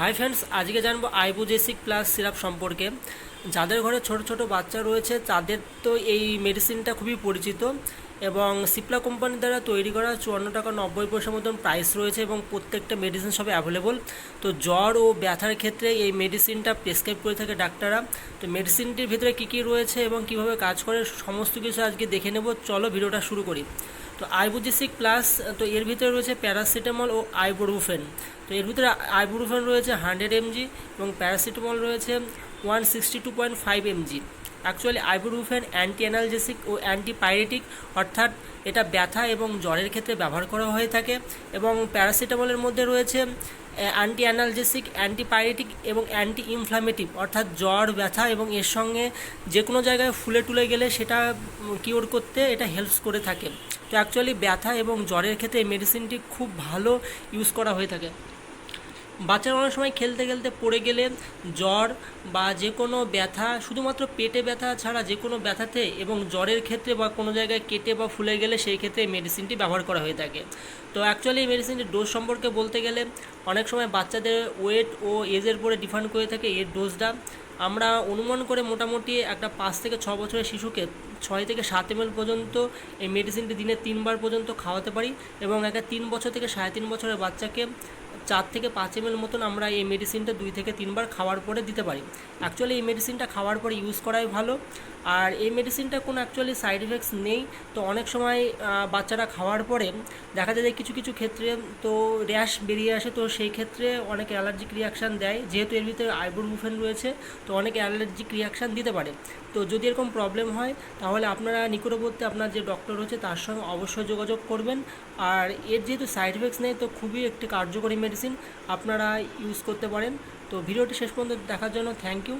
Hi friends আজকে জানব আইবুজেসিক plus syrup সম্পর্কে। যাদের ঘরে ছোট ছোট বাচ্চা রয়েছে, তাদের তো এই মেডিসিনটা খুবই পরিচিত। এবং সিপলা কোম্পানি দ্বারা তৈরি করা চুয়ান্ন টাকা নব্বই পয়সা মতন প্রাইস রয়েছে এবং প্রত্যেকটা মেডিসিন সবে অ্যাভেলেবল তো জ্বর ও ব্যথার ক্ষেত্রে এই মেডিসিনটা প্রেসক্রাইব করে থাকে ডাক্তাররা। তো মেডিসিনটির ভিতরে কী কী রয়েছে এবং কীভাবে কাজ করে সমস্ত কিছু আজকে দেখে নেব। চলো ভিডিওটা শুরু করি। তো আইবুজেসিক প্লাস তো এর ভিতরে রয়েছে প্যারাসিটামল ও আইবোরুফেন তো এর ভিতরে আইবুরুফেন রয়েছে হান্ড্রেড এমজি এবং প্যারাসিটামল রয়েছে one sixty two point five mg actually ibuprofen anti analgesic ও অ্যান্টিপাইরেটিক অর্থাৎ এটা ব্যথা এবং জ্বরের ক্ষেত্রে ব্যবহার করা হয়ে থাকে এবং প্যারাসিটামলের মধ্যে রয়েছে অ্যান্টি অ্যানালজেসিক অ্যান্টিপাইরেটিক এবং অ্যান্টি ইনফ্লামেটিভ অর্থাৎ জ্বর, ব্যথা এবং এর সঙ্গে যে কোনো জায়গায় ফুলে টুলে গেলে সেটা কিওর করতে এটা হেল্পস করে থাকে। তো অ্যাকচুয়ালি ব্যথা এবং জ্বরের ক্ষেত্রে এই মেডিসিনটি খুব ভালো ইউজ করা হয়ে থাকে। বাচ্চারা অনেক সময় খেলতে খেলতে পড়ে গেলে জ্বর বা যে কোনো ব্যথা, শুধুমাত্র পেটে ব্যথা ছাড়া যে কোনো ব্যথাতে এবং জ্বরের ক্ষেত্রে বা কোনো জায়গায় কেটে বা ফুলে গেলে সেই ক্ষেত্রে মেডিসিনটি ব্যবহার করা হয়ে থাকে। তো অ্যাকচুয়ালি এই মেডিসিনটির ডোজ সম্পর্কে বলতে গেলে অনেক সময় বাচ্চাদের ওয়েট ও এজের উপরে ডিফাইন করে থাকে এর ডোজটা আমরা অনুমান করে মোটামুটি একটা পাঁচ থেকে ছ বছরের শিশুকে ছয় থেকে সাত এম পর্যন্ত এই মেডিসিনটি দিনে তিনবার পর্যন্ত খাওয়াতে পারি এবং একটা তিন বছর থেকে সাড়ে তিন বছরের বাচ্চাকে চার থেকে পাঁচ এম এল মতন আমরা এই মেডিসিনটা দুই থেকে তিনবার খাওয়ার পরে দিতে পারি। অ্যাকচুয়ালি এই মেডিসিনটা খাওয়ার পরে ইউজ করাই ভালো। আর এই মেডিসিনটা কোনো অ্যাকচুয়ালি সাইড এফেক্টস নেই। তো অনেক সময় বাচ্চারা খাওয়ার পরে দেখা যায় যে কিছু কিছু ক্ষেত্রে তো র্যাশ বেরিয়ে আসে। তো সেই ক্ষেত্রে অনেক অ্যালার্জিক রিয়াকশান দেয়। যেহেতু এর ভিতরে আইবুরমুফেন রয়েছে, তো অনেক অ্যালার্জিক রিয়াকশান দিতে পারে। তো যদি এরকম প্রবলেম হয়, তাহলে আপনারা নিকটবর্তী আপনার যে ডক্টর রয়েছে, তার সঙ্গে অবশ্যই যোগাযোগ করবেন। আর এর যেহেতু সাইড এফেক্টস নেই, তো খুবই একটি কার্যকরী মেডিসিন আপনারা ইউজ করতে পারেন। তো ভিডিওটি শেষ পর্যন্ত দেখার জন্য থ্যাংক ইউ